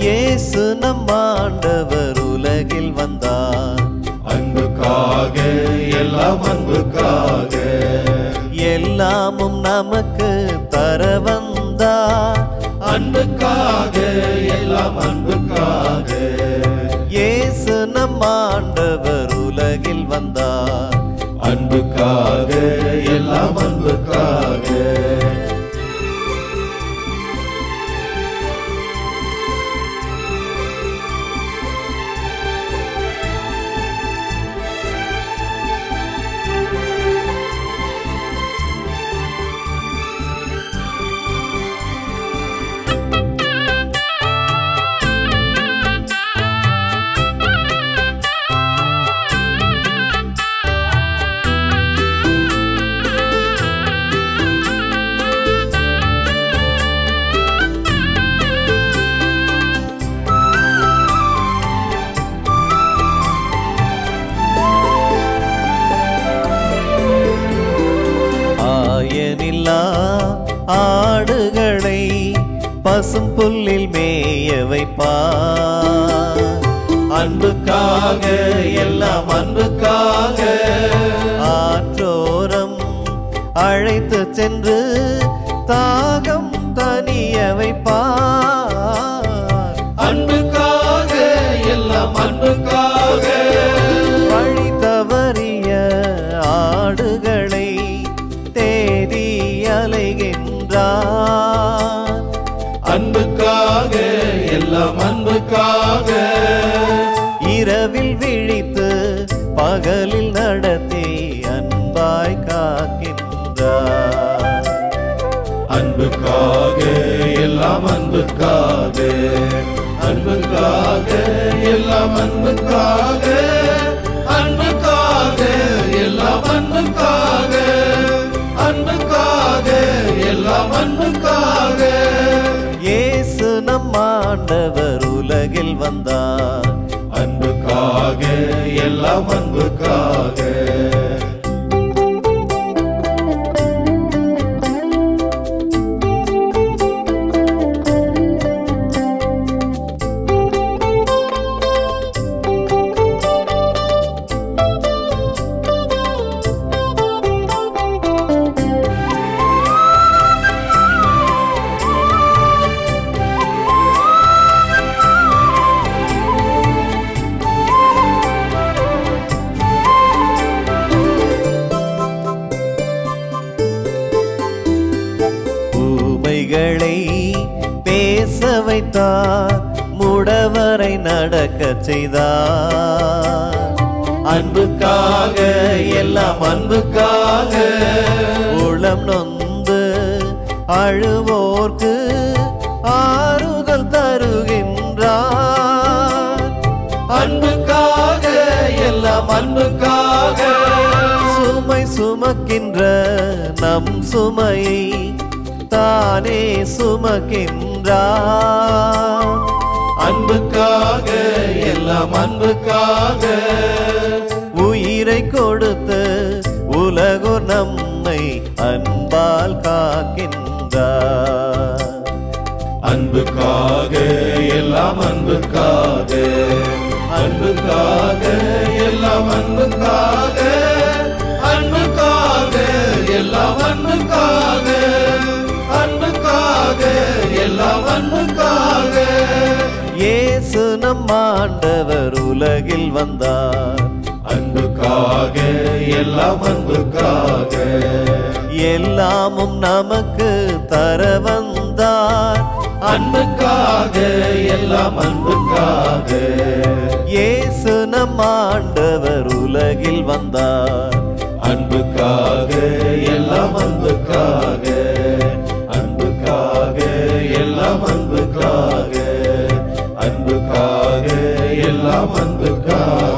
இயேசு நம் ஆண்டவர் உலகில் வந்தார். அன்புக்காக எல்லாம் அன்புக்காக. எல்லாமும் நமக்கு தர வந்தார். அன்புக்காக எல்லாம் அன்புக்காக. இயேசு நம் ஆண்டவர் உலகில் வந்தார். அன்புக்காக எல்லாம் அன்புக்காக. பயனில்லா ஆடுகளை பசும் புல்லில் மேய வைப்பா அன்புக்காக எல்லாம் அன்புக்காக ஆற்றோரம் அழைத்து சென்று தாகம் தனிய வைப்பா அன்புக்காக இரவில் விழித்து பகலில் நடத்தி அன்பாய் காக்கின்றார். அன்புக்காக எல்லாம் அன்புக்காக அன்புக்காக எல்லாம் அன்புக்காக. ஆண்டவர் உலகில் வந்தார். அன்புக்காக எல்லாம் அன்புக்காக. ஊமைகளை பேச வைத்தார் முடவரை நடக்க செய்தார். அன்புக்காக எல்லாம் அன்புக்காக உளம் நொந்து அழுவோர்க்கு ஆறுதல் தருகின்றார். அன்புக்காக எல்லாம் அன்புக்காக சுமை சுமக்கின்ற நம் சுமையை தானே சுமக்கின்றார் அன்புக்காக எல்லாம் அன்புக்காக. உயிரை கொடுத்து உலகோர் நம்மை அன்பால் காக்கின்றார் அன்புக்காக எல்லாம் அன்புக்காக. அன்புக்காக எல்லாம் அன்புக்காக. அன்புக்காக எல்லாம் அன்புக்காக. நம் ஆண்டவர் உலகில் வந்தார். அன்புக்காக எல்லாம் அன்புக்காக. எல்லாமும் நமக்கு தர வந்தார். அன்புக்காக எல்லாம் அன்புக்காக. இயேசு நம் ஆண்டவர் உலகில் வந்தார். அன்புக்காக எல்லாம் அன்புக்காக. அன்புக்காக அன்புக்காக எல்லாம் அன்புக்காக